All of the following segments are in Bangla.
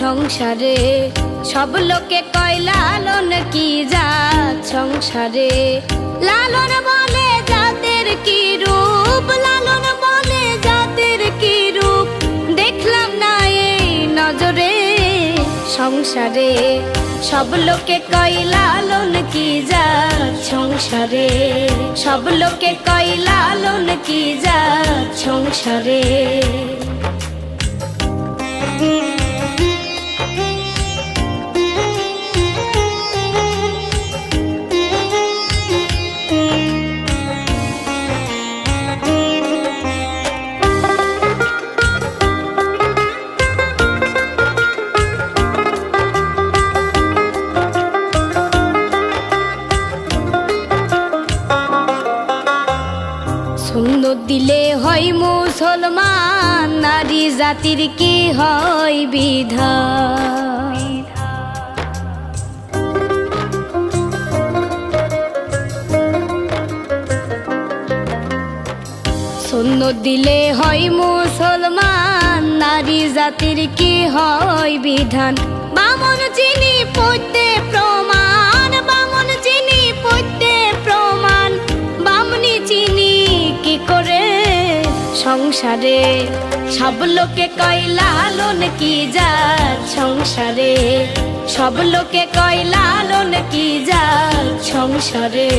সংসারে? সব লোকে কয় লালন কি যা সংসারে? লালন বলে জাতের কি রূপ? লালন বলে জাতের কি রূপ? দেখলাম না এই নজরে সংসারে। সব লোকে কয় লালন কি যা সংসারে? সব লোকে কয় লালন কি যা সংসারে? সুন্দর দিলে হয় মুসলমান, নারী জাতির কি হয় বিধান সুন্দর দিলে হয় মুসলমান, নারী জাতির কি হয় বিধান? বামন চিনি পড়তে প্রমাণ সংসারে? সব লোকে কয়, লালন কি যার সংসারে? সব লোকে কয়, লালন কি যার সংসারে?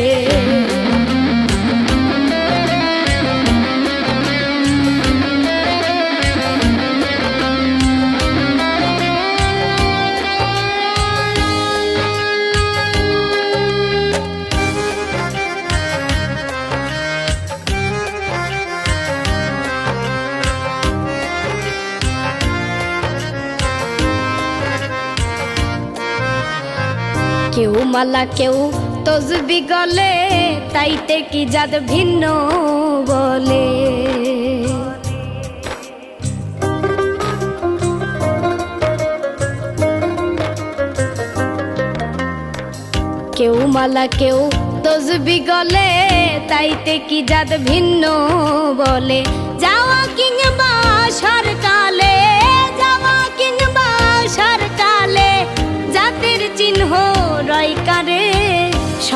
কেউ মালা কেউ তসবি গলে, তাইতে কি জাত ভিন্ন বলে? কেউ মালা কেউ তসবি গলে, তাইতে কি জাত ভিন্ন বলে? যাওয়া কিংবা সরকালে, যাওয়া কিংবা সরকালে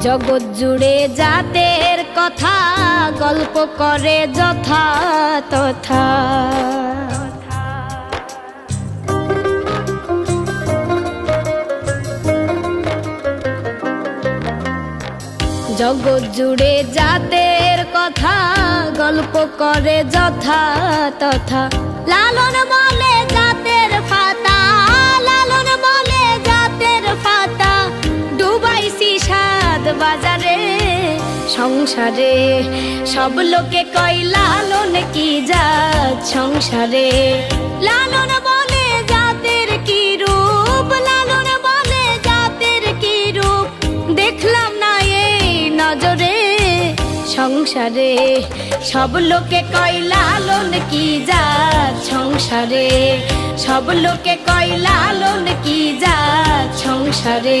জগৎ জুড়ে জাতের কথা, গল্প করে যথা তথা। জগৎ জুড়ে জাতের কথা, গল্প করে যথা তথা। লালন বলে জাতের বাজারে, সংসারে। সব লোকে কয়, লালন কি যা সংসারে? লালন বলে জাতের কি রূপ? লালন বলে জাতের কি রূপ? দেখলাম না এই নজরে সংসারে। সব লোকে কয়, লালন কি যা সংসারে? সব লোকে কয়, লালন কি যা সংসারে?